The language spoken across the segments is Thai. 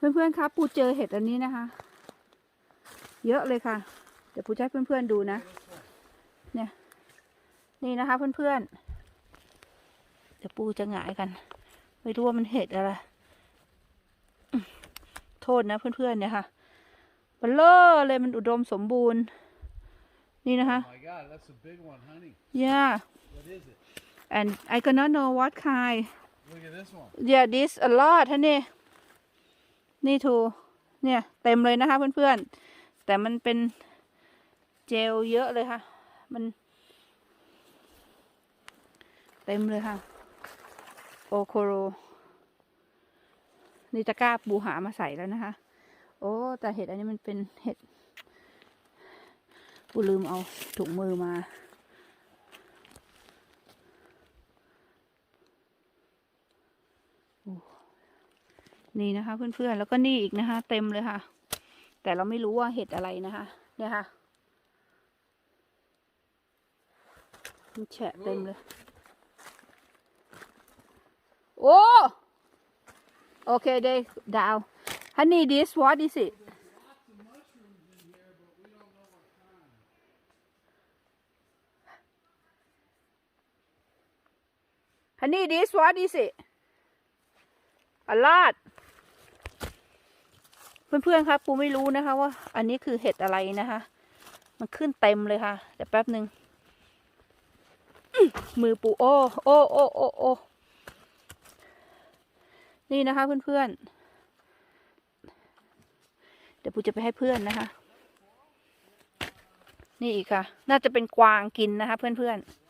เพื่อนๆครับปูเจอเห็ดอันนี้นะคะ เยอะเลยค่ะ เดี๋ยวปูจะให้เพื่อนๆดูนะ เนี่ย นี่นะคะเพื่อนๆเดี๋ยวปูจะหงายกัน ไม่รู้ว่ามันเห็ดอะไรอืมโทษนะเพื่อนๆเนี่ยค่ะเบลเลอร์เลยมันอุดมสมบูรณ์ นี่นะคะ Oh my god, that's a big one, honey. yeah What is it? and I cannot know what kind Look at this one. yeah this a lot ท่านนี่ นี่ทูเนี่ยเต็มเลยนะคะเพื่อนๆ แต่มันเป็นเจลเยอะเลยค่ะ มันเต็มเลยค่ะ โอโคโรนี่จะกล้าปูหามาใส่แล้วนะคะ โอ้ แต่เห็ดอันนี้มันเป็นเห็ดปูลืมเอาถุงมือมา นี่นะคะ เพื่อนๆแล้วก็นี่อีกนะคะ เต็มเลยค่ะ แต่เราไม่รู้ว่าเห็ดอะไรนะคะ เนี่ยค่ะมันแฉะเต็มเลย โอ้โอเคเดย์ดาว honey this what is it honey this what is it a lot เพื่อนๆครับปูไม่รู้นะคะว่า อันนี้คือเห็ดอะไรนะคะ มันขึ้นเต็มเลยค่ะเดี๋ยวแป๊บหนึ่งมือปูโอ้โอ้โอ้โอ้โอ้นี่นะคะเพื่อนๆ เดี๋ยวปูจะไปให้เพื่อนนะคะ นี่อีกค่ะ น่าจะเป็นกวางกินนะคะ เพื่อนๆ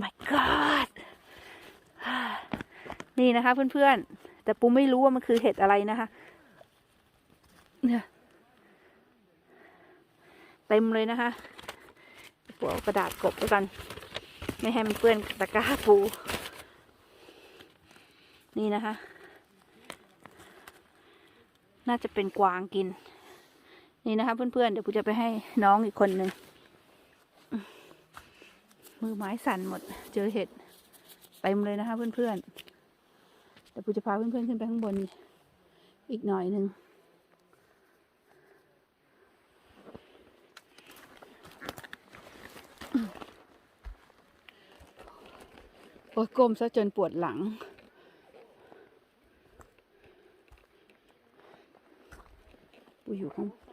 my god นี่นะคะเพื่อนๆ แต่ปูไม่รู้ว่ามันคือเห็ดอะไรนะคะเนี่ยเต็มเลยนะคะปูเอากระดาษกบไว้วกัน ไม่ให้มันเปื้อนตะกร้าปู นี่นะคะ น่าจะเป็นกวางกิน นี่นะคะเพื่อนๆ เดี๋ยวปูจะไปให้น้องอีกคนหนึ่งมือไม้สั่นหมด เจอเห็ดเต็มเลยนะคะเพื่อนๆ แต่ปูจะพาเพื่อนๆขึ้นไปข้างบนอีกหน่อยหนึ่งโอ้ก้มซะจนปวดหลัง ปูอยู่ข้าง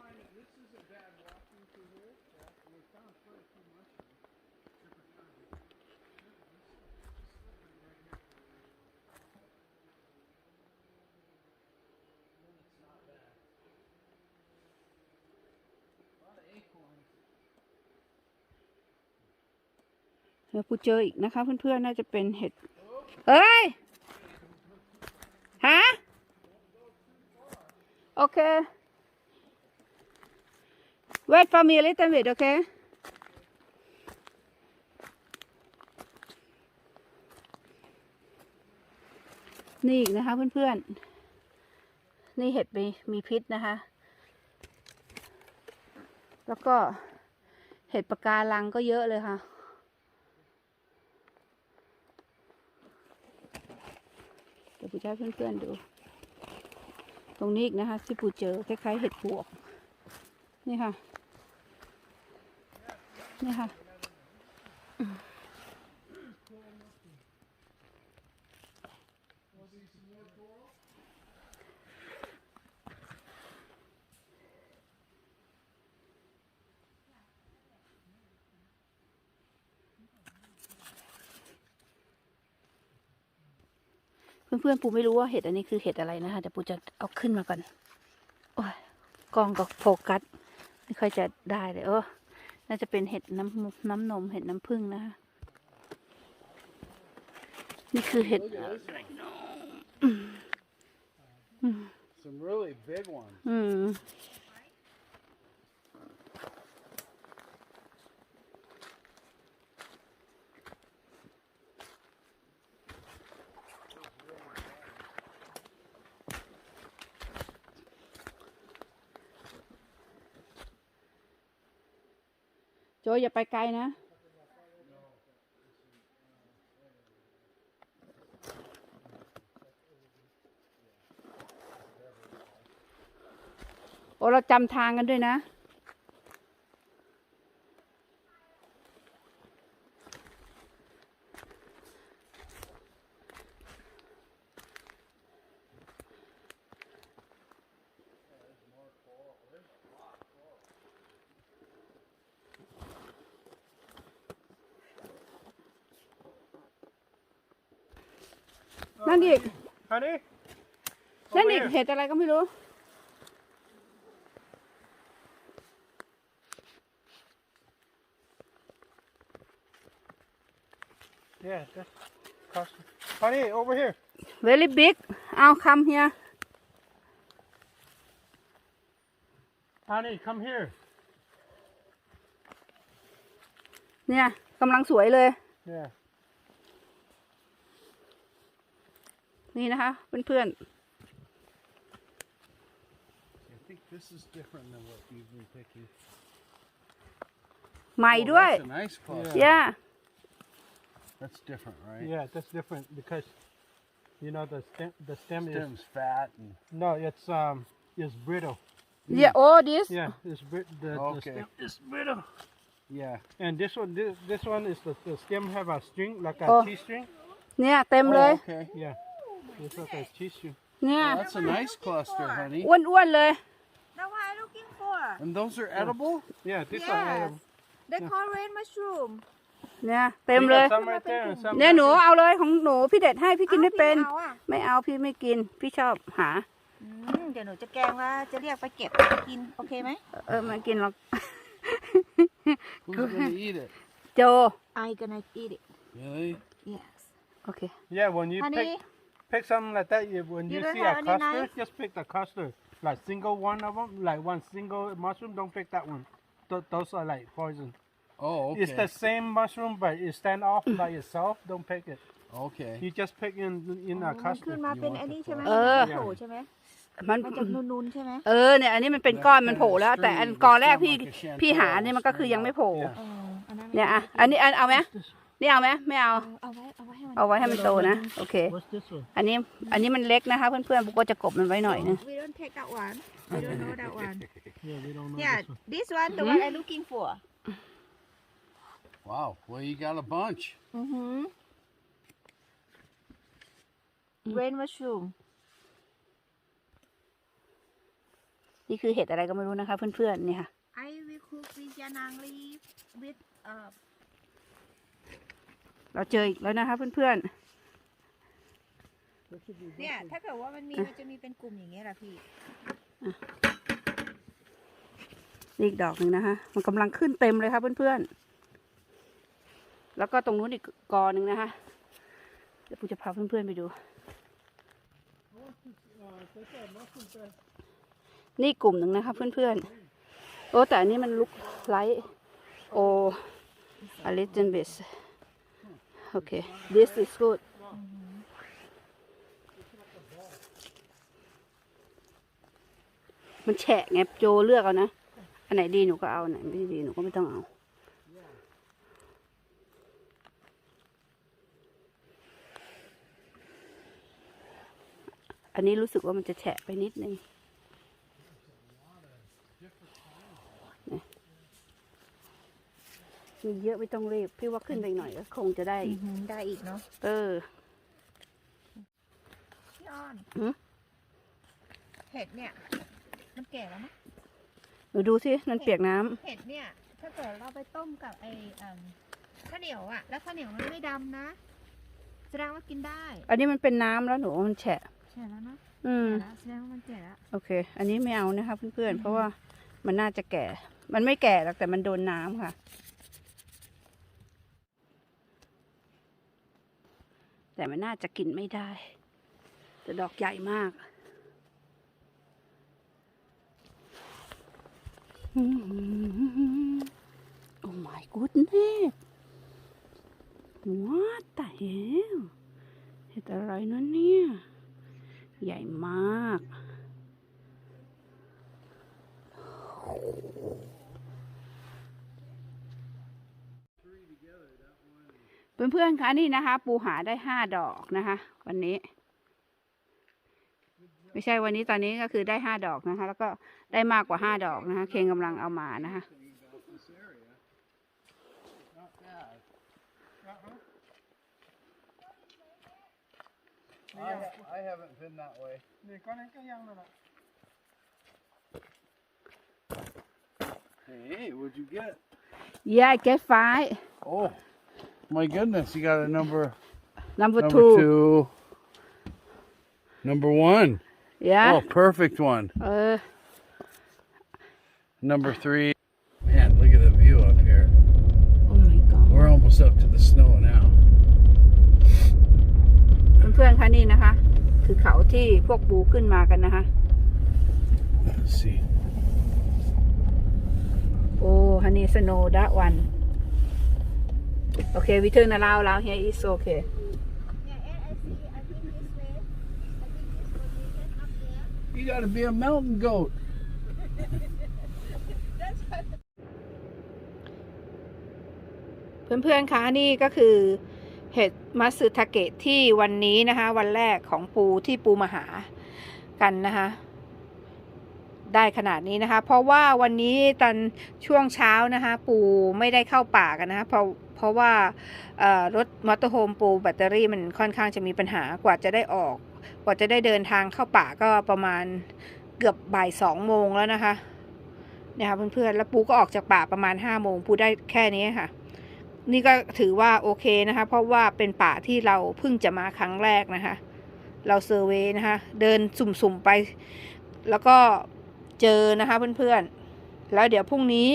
เดี๋ยวปูเจออีกนะคะ เพื่อนๆ น่าจะเป็นเห็ดเฮ้ย ฮะ โอเค wait for me a little bit okay นี่อีกนะคะ เพื่อนๆ นี่เห็ดมีมีพิษนะคะ แล้วก็เห็ดปะการังก็เยอะเลยค่ะ เดี๋ยว ปูจะให้เพื่อนๆดู ตรงนี้อีกนะคะ ที่ปูเจอคล้ายๆเห็ดปวก นี่ค่ะ นี่ค่ะ เพื่อนๆปูไม่รู้ว่าเห็ดอันนี้คือเห็ดอะไรนะคะเดี๋ยวปูจะเอาขึ้นมาก่อนโอ้ยกล้องก็โฟกัสไม่ค่อยจะได้เลยเออน่าจะเป็นเห็ดน้ำน้ำนมเห็ดน้ำผึ้งนะคะนี่คือเห็ด Look at this one. Some really big ones. อื โจอย่าไปไกลนะ โอ้เราจำทางกันด้วยนะ นั่นอีก Honey? นั่น Over อีก here. เห็ดอะไรก็ไม่รู้ Yeah, that's custard. Honey, over here. very big เอาคำเฮีย Honey, come here. เนี่ยกำลังสวยเลย Yeah. นี่นะคะเพื่อน I think this is different than what you've been picking. ๆใหม่ Oh, ด้วย That's a nice cluster. yeah That's different, right? Yeah, that's different because you know the stem the stem is Stem's fat and no, it's um it's brittle. yeah oh this Yeah, it's brit the, the Okay. stem is brittle. yeah. And this one this, this one is the, the stem have a string like a Oh. T string. เนี่ยเต็มเลย Oh, okay. Yeah. It's like a T string. เนี่ย Well, that's a nice cluster, honey. อ้วนๆเลย That's what I'm looking for. And those are edible? Yeah, this Yes. one um, They call rain mushroom. เนี่ยเต็ม we เลย got some right there and some เนี่ย right หนู there. เอาเลยของหนูพี่เด็ดให้พี่กินไม่เป็นอาพี่อาอะไม่เอาพี่ไม่กิน พี่ชอบหา อืมเดี๋ยวหนูจะแกล้งว่าจะเรียกไปเก็บไปกิน โอเคไหม เออไมากินหรอก Who's gonna eat it? โจ I gonna eat it Really? yes โอเค Yeah, when you honey pick pick something like that, you, when You you, don't see have a any cluster, knife? just pick the cluster. Like single one of them, like one single mushroom. Don't pick that one. Th- those are like poison. Oh, okay. It's the same mushroom, but it stand off by itself. Don't pick it. Okay. You just pick in in อ๋อ a มันขึ้น cluster. มาเป็นไอ้นี่ใช่ไหมเออ โผล่ใช่ไหมมัน มันจะนูนๆใช่ไหมเออเนี่ยอันนี้มันเป็นก้อนมันโผล่แล้ว แต่อันกอแรกพี่พี่หาเนี่ยมันก็คือยังไม่โผล่ Yeah. เอออันนั้นเนี่ยอะอันนี้อันเอาไหม นี่เอาไหมไม่เอา เอาไว้เอาไว้ให้มันเอาไว้ให้มันโตนะ โอเค What's this one? อันนี้อันนี้มันเล็กนะคะเพื่อนๆบุกก็จะกบมันไว้หน่อยนึง we don't take that one we don't know that one Yeah, we don't know yeah this one. this one the one I'm looking for Wow. Well, you got a bunch. อือหือ rain mushroom นี่คือเห็ดอะไรก็ไม่รู้นะคะ เพื่อนๆเนี่ยค่ะ I will cook with yanang leaf with uh เราเจออีกแล้วนะคะ เพื่อนเนี่ย ถ้าเกิดว่ามันมีมันจะมีเป็นกลุ่มอย่างเงี้ยแหละพี่ๆนี่อีกดอกหนึ่งนะคะมันกำลังขึ้นเต็มเลยค่ะเพื่อนๆ แล้วก็ตรงนู้นอีกกอหนึ่งนะคะเดี๋ยวผมจะพาเพื่อนๆไปดู นี่กลุ่มหนึ่งนะคะเพื่อนๆ โอ้แต่อันนี้มันลุกไลท์โอ a little bit โอเค this is good มันแฉะไงโจเลือกเอานะ อันไหนดีหนูก็เอาอันไหนไม่ดีหนูก็ไม่ต้องเอา อันนี้รู้สึกว่ามันจะแฉะไปนิดนึงเนี่ย มีเยอะไม่ต้องรีบพี่ว่าขึ้นไปอีกหน่อยก็คงจะได้อีกได้อีกเนาะเออพี่อ้อนหือเห็ดเนี่ย มันแก่แล้วมั้ยหนูดูสิมันเปียกน้ำเห็ดเนี่ย ถ้าเกิดเราไปต้มกับไอ้อืมข้าวเหนียวอะแล้วข้าวเหนียวมันไม่ดำนะแสดงว่ากินได้อันนี้มันเป็นน้ำแล้วหนูว่ามันแฉะใช่แล้วนะอืม แก่แล้วแสดงว่ามันแก่แล้ว โอเค อันนี้ไม่เอานะคะเพื่อนๆ เพราะว่ามันน่าจะแก่ มันไม่แก่หรอกแต่มันโดนน้ำค่ะ แต่มันน่าจะกินไม่ได้ แต่ดอกใหญ่มากอืมโอ้ my goodness what the hell เห็ดอะไรนั่นเนี่ย ใหญ่มาก เพื่อนๆคะนี่นะคะ ปูหาได้ห้าดอกนะคะ วันนี้ ไม่ใช่วันนี้ตอนนี้ก็คือได้ห้าดอกนะคะ แล้วก็ได้มากกว่าห้าดอกนะคะ เคนกำลังเอามานะคะ Not bad. I, ha- I haven't been that way. นี่ก็นั่นก็ยังนั่นแหละ Hey, what'd you get? yeah I get five Oh, my goodness! You got a number number number two two. Number one. yeah Oh, perfect one. เออ Number three. Man, look at the view up here. oh my god We're almost up to the snow now. เพื่อนๆคะนี่นะคะ คือเขาที่พวกปูขึ้นมากันนะคะ Let's see. โอ้ฮันนี่สโ นดะวันโอเควิเทอร์นาลาวแล้ว here is okay Yeah, and I see, I think this way. I think this position up there. You got to be a mountain goat. That's what เพื่อนๆคะนี่ก็คือเห็ดมัตสึทาเกะที่วันนี้นะคะ วันแรกของปูที่ปูมาหากันนะคะได้ขนาดนี้นะคะ เพราะว่าวันนี้ตอนช่วงเช้านะคะ ปูไม่ได้เข้าป่ากันนะคะเพราะเพ ราะว่ารถมอเตอร์โฮมปูแบตเตอรี่มันค่อนข้างจะมีปัญหากว่าจะได้ออก กว่าจะได้เดินทางเข้าป่าก็ประมาณเกือบบ่ายสองโมงแล้วนะคะเนี่ยค่ะเพื่อนๆแล้วปูก็ออกจากป่าประมาณห้าโมงปูได้แค่นี้ค่ะ นี่ก็ถือว่าโอเคนะคะ เพราะว่าเป็นป่าที่เราเพิ่งจะมาครั้งแรกนะคะ เราเซอร์เวย์นะคะ เดินสุ่มๆไป แล้วก็เจอนะคะเพื่อนๆแล้วเดี๋ยวพรุ่งนี้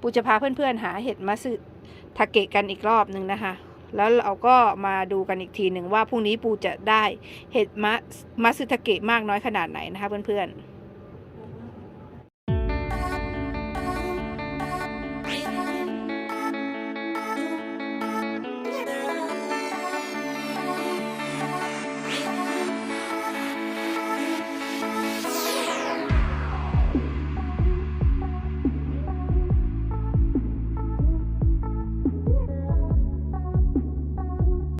ปูจะพาเพื่อนๆหาเห็ดมัสึ ทาเกะกันอีกรอบหนึ่งนะคะ แล้วเราก็มาดูกันอีกทีหนึ่งว่าพรุ่งนี้ปูจะได้เห็ดมะมัสึทาเกะมากน้อยขนาดไหนนะคะเพื่อนๆ